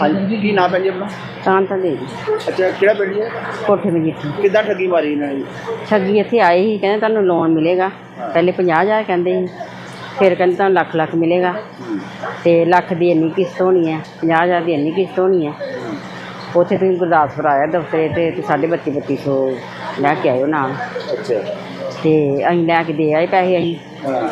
ਹਾਂਜੀ। ਕੀ ਨਾਮ ਹੈ ਜੀ ਆਪਣਾ? ਤਾਂ ਤਾਂ ਦੇ ਦੀ ਅੱਛਾ ਕਿਹੜਾ ਪਿੰਡ ਜੀ ਹੈ? ਕੋਠੇ ਤੇ ਜਿੱਥੇ ਕਿੱਦਾਂ ਠੱਗੀ ਮਾਰੀ ਇਹਨਾਂ ਨੇ? ਠੱਗੀ ਇੱਥੇ ਆਏ ਸੀ ਕਹਿੰਦੇ ਤੁਹਾਨੂੰ ਲੋਨ ਮਿਲੇਗਾ। ਪਹਿਲੇ 50000 ਕਹਿੰਦੇ ਸੀ ਫਿਰ ਕਹਿੰਦੇ ਤੁਹਾਨੂੰ ਲੱਖ ਲੱਖ ਮਿਲੇਗਾ। ਤੇ ਲੱਖ ਦੀ ਇੰਨੀ ਕਿਸ਼ਤ ਹੋਣੀ ਹੈ 50000 ਦੀ ਇੰਨੀ ਕਿਸ਼ਤ ਹੋਣੀ ਹੈ। ਉੱਥੇ ਤੁਸੀਂ ਗੁਰਦਾਸਪੁਰ ਆਇਆ ਦਫ਼ਤਰੇ ਤੇ ਤੇ ਸਾਢੇ ਬੱਤੀ ਬੱਤੀ ਸੌ ਲੈ ਕੇ ਆਇਓ ਨਾਲ। ਅੱਛਾ। ਤੇ ਅਸੀਂ ਲੈ ਕੇ ਦੇ ਆਏ ਪੈਸੇ ਅਸੀਂ। ਹਾਂ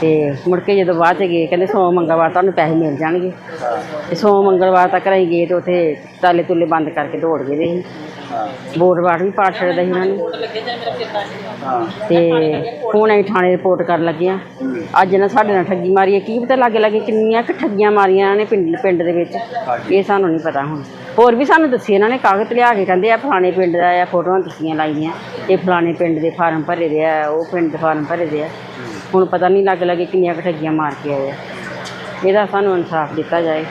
ਤੇ ਮੁੜ ਕੇ ਜਦੋਂ ਬਾਅਦ ਚ ਗਏ, ਕਹਿੰਦੇ ਸੋਮ ਮੰਗਲਵਾਰ ਤੁਹਾਨੂੰ ਪੈਸੇ ਮਿਲ ਜਾਣਗੇ। ਹਾਂ ਤੇ ਸੋਮ ਮੰਗਲਵਾਰ ਤੱਕ ਅਸੀਂ ਗਏ ਤੇ ਉੱਥੇ ਤਾਲੇ ਤੁਲੇ ਬੰਦ ਕਰਕੇ ਦੌੜ ਗਏ ਦੇ ਸੀ ਹਾਂ ਵਾਟ ਵੀ ਪਾੜ ਛੱਡਦਾ ਸੀ ਉਹਨਾਂ ਨੇ। ਹਾਂ ਤੇ ਹੁਣ ਅਸੀਂ ਥਾਣੇ ਰਿਪੋਰਟ ਕਰਨ ਲੱਗੇ ਆ ਅੱਜ ਨਾ ਸਾਡੇ ਨਾਲ ਠੱਗੀ ਮਾਰੀ ਹੈ। ਕੀ ਪਤਾ ਲਾਗੇ ਲਾਗੇ ਕਿੰਨੀਆਂ ਕੁ ਠੱਗੀਆਂ ਮਾਰੀਆਂ ਇਹਨਾਂ ਨੇ ਪਿੰਡ ਪਿੰਡ ਦੇ ਵਿੱਚ। ਇਹ ਸਾਨੂੰ ਨਹੀਂ ਪਤਾ ਹੁਣ। ਹੋਰ ਵੀ ਸਾਨੂੰ ਦੱਸੀ ਇਹਨਾਂ ਨੇ ਕਾਗਜ਼ ਲਿਆ ਕੇ, ਕਹਿੰਦੇ ਆ ਫਲਾਣੇ ਪਿੰਡ ਦਾ ਆ, ਫੋਟੋਆਂ ਦੱਸੀਆਂ ਲਾਈਆਂ। ਇਹ ਫਲਾਣੇ ਪਿੰਡ ਦੇ ਫਾਰਮ ਭਰੇ ਦੇ ਆ, ਉਹ ਪਿੰਡ ਦੇ ਫਾਰਮ ਭਰੇ ਦੇ ਆ। ਹੁਣ ਪਤਾ ਨਹੀਂ ਲੱਗ ਲੱਗੇ ਕਿੰਨੀਆਂ ਠੱਗੀਆਂ ਮਾਰ ਕੇ ਆਏ ਆ। ਇਹਦਾ ਸਾਨੂੰ ਇਨਸਾਫ ਦਿੱਤਾ ਜਾਏ।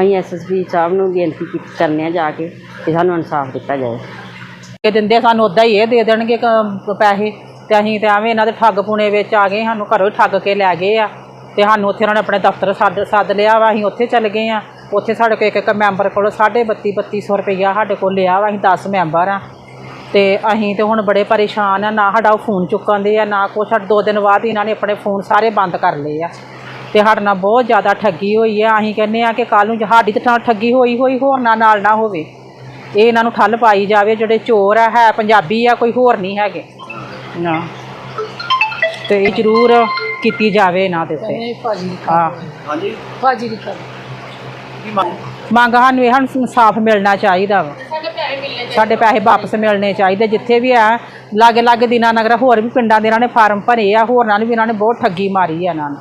ਅਸੀਂ ਐਸਐਸਪੀ ਸਾਹਿਬ ਨੂੰ ਬੇਨਤੀ ਕੀਤੀ ਕਰਨੇ ਆ ਜਾ ਕੇ ਕਿ ਸਾਨੂੰ ਇਨਸਾਫ ਦਿੱਤਾ ਜਾਏ। ਇਹ ਦਿੰਦੇ ਸਾਨੂੰ ਉਦਾਂ ਹੀ ਇਹ ਦੇ ਦੇਣਗੇ ਪੈਸੇ। ਤੇ ਅਸੀਂ ਤੇ ਐਵੇਂ ਇਹਨਾਂ ਦੇ ਠੱਗ ਪੁਣੇ ਵਿੱਚ ਆ ਗਏ, ਸਾਨੂੰ ਘਰੋਂ ਹੀ ਠੱਗ ਕੇ ਲੈ ਗਏ ਆ। ਤੇ ਸਾਨੂੰ ਉੱਥੇ ਉਹਨਾਂ ਨੇ ਆਪਣੇ ਦਫ਼ਤਰ ਸੱਦ ਸੱਦ ਲਿਆ ਵਾ, ਅਸੀਂ ਉੱਥੇ ਚੱਲ ਗਏ ਆ। ਉੱਥੇ ਸਾਡੇ ਕੋਲ ਇੱਕ ਇੱਕ ਮੈਂਬਰ ਕੋਲੋਂ ਸਾਢੇ ਬੱਤੀ ਬੱਤੀ ਸੌ ਰੁਪਈਆ ਸਾਡੇ ਕੋਲ ਲਿਆ ਵਾ ਅਸੀਂ 10 ਮੈਂਬਰ ਆ ਤੇ ਅਸੀਂ ਤੇ ਹੁਣ ਬੜੇ ਪਰੇਸ਼ਾਨ ਆ ਨਾ ਸਾਡਾ ਉਹ ਫੋਨ ਚੁੱਕਣ ਦੇ ਆ ਨਾ ਕੁਛ ਸਾਡੇ ਦੋ ਦਿਨ ਬਾਅਦ ਹੀ ਇਹਨਾਂ ਨੇ ਆਪਣੇ ਫੋਨ ਸਾਰੇ ਬੰਦ ਕਰ ਲਏ ਆ ਤੇ ਸਾਡੇ ਨਾਲ ਬਹੁਤ ਜ਼ਿਆਦਾ ਠੱਗੀ ਹੋਈ ਆ ਅਸੀਂ ਕਹਿੰਦੇ ਆ ਕਿ ਕੱਲ ਨੂੰ ਸਾਡੀ ਤੇ ਠੱਗੀ ਹੋਈ ਹੋਈ ਹੋਰ ਨਾ ਨਾਲ ਨਾ ਹੋਵੇ ਇਹ ਇਹਨਾਂ ਨੂੰ ਠੱਲ ਪਾਈ ਜਾਵੇ ਜਿਹੜੇ ਚੋਰ ਆ ਹੈ ਪੰਜਾਬੀ ਆ ਕੋਈ ਹੋਰ ਨਹੀਂ ਹੈਗੇ ਨਾ ਤੇ ਇਹ ਜ਼ਰੂਰ ਕੀਤੀ ਜਾਵੇ ਇਹਨਾਂ ਦੇ ਉੱਤੇ ਹਾਂ ਹਾਂਜੀ ਭਾਜੀ ਦੀ ਕੀ ਮੰਗ? ਮੰਗ ਸਾਨੂੰ ਇਹ ਸਾਨੂੰ ਇਨਸਾਫ ਮਿਲਣਾ ਚਾਹੀਦਾ ਵਾ। ਸਾਡੇ ਪੈਸੇ ਵਾਪਸ ਮਿਲਣੇ ਚਾਹੀਦੇ ਜਿੱਥੇ ਵੀ ਆ ਲਾਗੇ ਲਾਗੇ ਦੀਨਾ ਨਗਰ ਹੋਰ ਵੀ ਪਿੰਡਾਂ ਦੇ ਇਹਨਾਂ ਨੇ ਫਾਰਮ ਭਰੇ ਆ ਹੋਰਨਾਂ ਨੇ ਵੀ ਇਹਨਾਂ ਨੇ ਬਹੁਤ ਠੱਗੀ ਮਾਰੀ ਆ ਇਹਨਾਂ ਨੇ।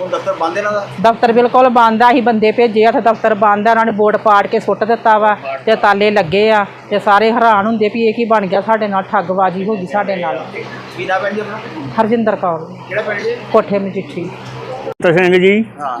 ਹੁਣ ਦਫ਼ਤਰ ਬੰਦ ਇਹਨਾਂ ਦਾ? ਦਫ਼ਤਰ ਬਿਲਕੁਲ ਬੰਦ ਆ ਅਸੀਂ ਬੰਦੇ ਭੇਜੇ ਆ ਤੇ ਦਫ਼ਤਰ ਬੰਦ ਆ ਉਹਨਾਂ ਨੇ ਬੋਰਡ ਪਾੜ ਕੇ ਸੁੱਟ ਦਿੱਤਾ ਵਾ ਤੇ ਤਾਲੇ ਲੱਗੇ ਆ ਤੇ ਸਾਰੇ ਹੈਰਾਨ ਹੁੰਦੇ ਵੀ ਇਹ ਕੀ ਬਣ ਗਿਆ ਸਾਡੇ ਨਾਲ ਠੱਗਬਾਜ਼ੀ ਹੋ ਗਈ ਸਾਡੇ ਨਾਲ। ਕੀ ਨਾਮ ਹੈ ਜੀ ਆਪਣਾ? ਹਰਜਿੰਦਰ ਕੌਰ। ਕਿਹੜਾ ਪਿੰਡ ਜੀ? ਕੋਠੇ ਮਜੀਠੀ। ਤਾਂ ਸਿੰਘ ਜੀ। ਹਾਂ।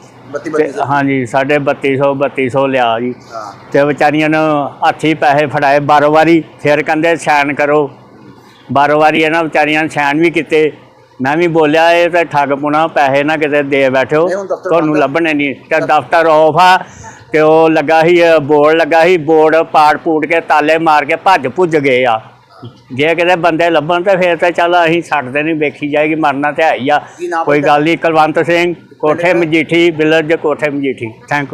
ਤੇ 32 ਹਾਂਜੀ ਸਾਢੇ 3200 3200 ਲਿਆ ਜੀ। ਤੇ ਵਿਚਾਰੀਆਂ ਨੂੰ ਹੱਥੀ ਪੈਸੇ ਫੜਾਏ ਬਾਰੋ ਵਾਰੀ ਫਿਰ ਕਹਿੰਦੇ ਸਾਈਨ ਕਰੋ। ਬਾਰੋ ਵਾਰੀ ਇਹਨਾਂ ਵਿਚਾਰੀਆਂ ਨੇ ਸਾਈਨ ਵੀ ਕੀਤੇ। ਮੈਂ ਵੀ ਬੋਲਿਆ ਇਹ ਤਾਂ ਠੱਗ ਪੁਣਾ ਪੈਸੇ ਨਾ ਕਿਤੇ ਦੇ ਬੈਠੋ। ਤੁਹਾਨੂੰ। ਲੱਭਣੇ ਨਹੀਂ। ਤੇ ਦਫ਼ਤਰ ਆਫ ਆ ਤੇ ਉਹ ਲੱਗਾ ਸੀ ਬੋਰਡ ਲੱਗਾ ਸੀ ਬੋਰਡ ਪਾੜ ਪੂੜ ਕੇ ਤਾਲੇ ਮਾਰ ਕੇ ਭੱਜ ਭੁੱਜ ਗਏ ਆ। ਜੇ ਕਿਤੇ ਬੰਦੇ ਲੱਭਣ ਤੇ ਫਿਰ ਤਾਂ ਚੱਲ ਅਸੀਂ ਛੱਡਦੇ ਨਹੀਂ ਵੇਖੀ ਜਾਏਗੀ ਮਰਨਾ ਤੇ ਹੈ ਹੀ ਆ। ਕੋਈ? ਗੱਲ ਨਹੀਂ ਕੁਲਵੰਤ ਸਿੰਘ। ਕੋਠੇ ਮਜੀਠੀ ਵਿਲੇਜ ਕੋਠੇ ਮਜੀਠੀ ਥੈਂਕ